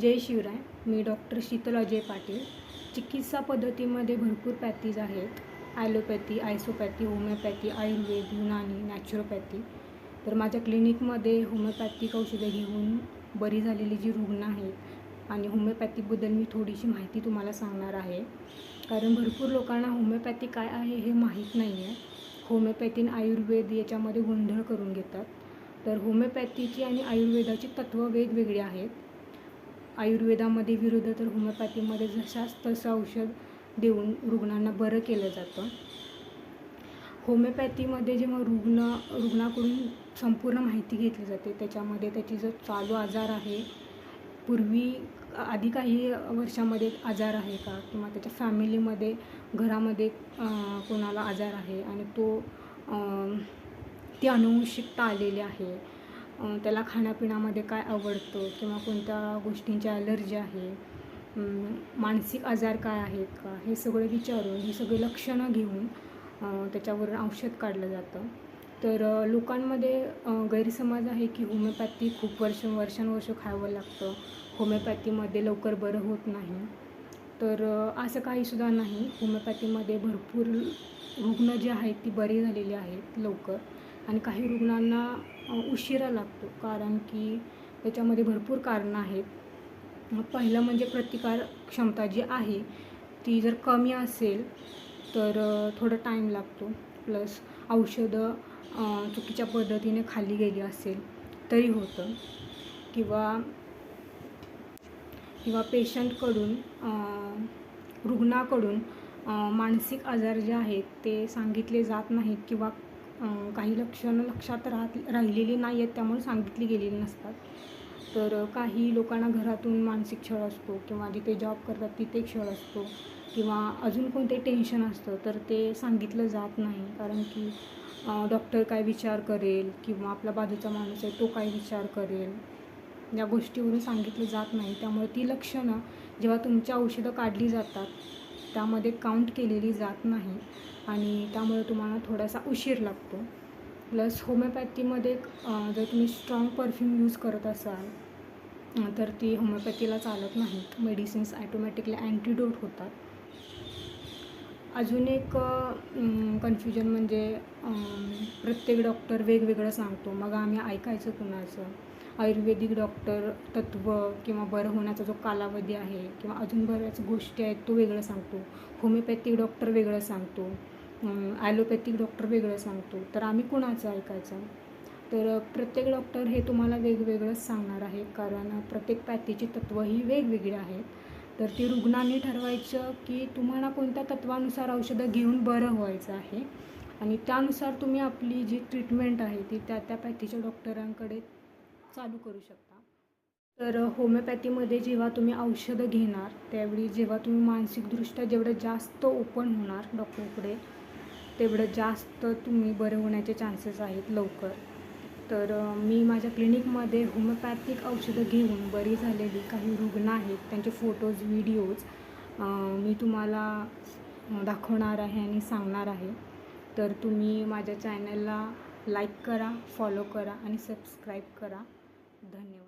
जय शिवराय. मी डॉक्टर शीतल अजय पाटील. चिकित्सा पद्धतीमध्ये भरपूर पॅथीज आहेत. Allopathy isopathy homeopathy ayurveda Unani naturopathy. तर माझ्या क्लिनिकमध्ये होमिओपॅथिक औषधं घेऊन बरी झालेली जी रुग्ण आहेत आणि होमिओपॅथीबद्दल मी थोडीशी माहिती तुम्हाला सांगणार आहे. कारण भरपूर लोकांना होमिओपॅथी काय आहे हे माहीत नाही आहे. होमिओपॅथी आणि आयुर्वेद याच्यामध्ये गोंधळ करून घेतात. तर होमिओपॅथीची आणि आयुर्वेदाची तत्त्व वेगवेगळी आहेत. आयुर्वेदामध्ये विरुद्ध तर होमिओपॅथीमध्ये जशाच तसं औषध देऊन रुग्णांना बरं केलं जातं. होमिओपॅथीमध्ये जेव्हा रुग्ण रुग्णाकडून संपूर्ण माहिती घेतली जाते त्याच्यामध्ये त्याची जो चालू आजार आहे पूर्वी आधी काही वर्षामध्ये आजार आहे का? किंवा त्याच्या फॅमिलीमध्ये घरामध्ये कोणाला आजार आहे? आणि तो ती अनुवंशिकता आलेली आहे. त्याला खाण्यापिण्यामध्ये काय आवडतं किंवा कोणत्या गोष्टींची ॲलर्जी आहे? मानसिक आजार काय आहेत का? हे सगळं विचारून ही सगळी लक्षणं घेऊन त्याच्यावरून औषध काढलं जातं. तर लोकांमध्ये गैरसमज आहे की होमिओपॅथी खूप वर्ष वर्षानुवर्ष खावं लागतं. होमिओपॅथीमध्ये लवकर बरं होत नाही. तर असं काहीसुद्धा नाही. होमिओपॅथीमध्ये भरपूर रुग्ण जे आहेत ती बरी झालेली आहेत लवकर. आणि काही रुग्णांना उशिरा लागतो. कारण की त्याच्यामध्ये भरपूर कारणं आहेत. पहिलं म्हणजे प्रतिकार क्षमता जी आहे ती जर कमी असेल तर थोडा टाईम लागतो. प्लस औषधं चुकीच्या पद्धतीने खाली गेली असेल तरी होतं. किंवा किंवा पेशंटकडून रुग्णाकडून मानसिक आजार जे आहेत ते सांगितले जात नाहीत किंवा काही लक्षणं लक्षात राहत राहिलेली नाही आहेत त्यामुळे सांगितली गेलेली नसतात. तर काही लोकांना घरातून मानसिक छळ असतो किंवा जिथे जॉब करतात तिथे छळ असतो किंवा अजून कोणते टेन्शन असतं तर ते सांगितलं जात नाही. कारण की डॉक्टर काय विचार करेल किंवा आपला बाजूचा माणूस आहे तो काय विचार करेल या गोष्टीवरून सांगितलं जात नाही. त्यामुळे ती लक्षणं जेव्हा तुमची औषधं काढली जातात त्यामध्ये काउंट केलेली जात नाही आणि त्यामुळे तुम्हाला थोडासा उशीर लागतो. प्लस होमिओपॅथीमध्ये जर तुम्ही स्ट्रॉंग परफ्यूम यूज करत असाल तर ती होमिओपॅथीला चालत नाहीत. मेडिसिन्स ॲटोमॅटिकली अँटीडोट होतात. अजून एक कन्फ्युजन म्हणजे प्रत्येक डॉक्टर वेगवेगळं सांगतो. मग आम्ही ऐकायचं कुणाचं? आयुर्वेदिक डॉक्टर तत्त्व किंवा बरं होण्याचा जो कालावधी आहे किंवा अजून बऱ्याच गोष्टी आहेत तो वेगळं सांगतो. होमिओपॅथिक डॉक्टर वेगळं सांगतो. ॲलोपॅथिक डॉक्टर वेगळं सांगतो. तर आम्ही कुणाचं ऐकायचं? तर प्रत्येक डॉक्टर हे तुम्हाला वेगवेगळंच सांगणार आहे कारण प्रत्येक पॅथीची तत्त्व ही वेगवेगळी आहेत. तर ती रुग्णांनी ठरवायचं की तुम्हाला कोणत्या तत्वानुसार औषधं घेऊन बरं व्हायचं आहे. आणि त्यानुसार तुम्ही आपली जी ट्रीटमेंट आहे ती त्या त्या पॅथीच्या डॉक्टरांकडे चालू करू शकता. तर होमिओपॅथीमध्ये जेव्हा तुम्ही औषधं घेणार त्यावेळी जेव्हा तुम्ही मानसिकदृष्ट्या जेवढं जास्त ओपन होणार डॉक्टरकडे तेवढं जास्त तुम्ही बरे होण्याचे चान्सेस आहेत लवकर. तर मी माझ्या क्लिनिकमध्ये होमिओपॅथिक औषधं घेऊन बरी झालेली काही रुग्ण आहेत त्यांचे फोटोज व्हिडिओज मी तुम्हाला दाखवणार आहे आणि सांगणार आहे. तर तुम्ही माझ्या चॅनलला लाईक करा फॉलो करा आणि सबस्क्राईब करा. धन्यवाद.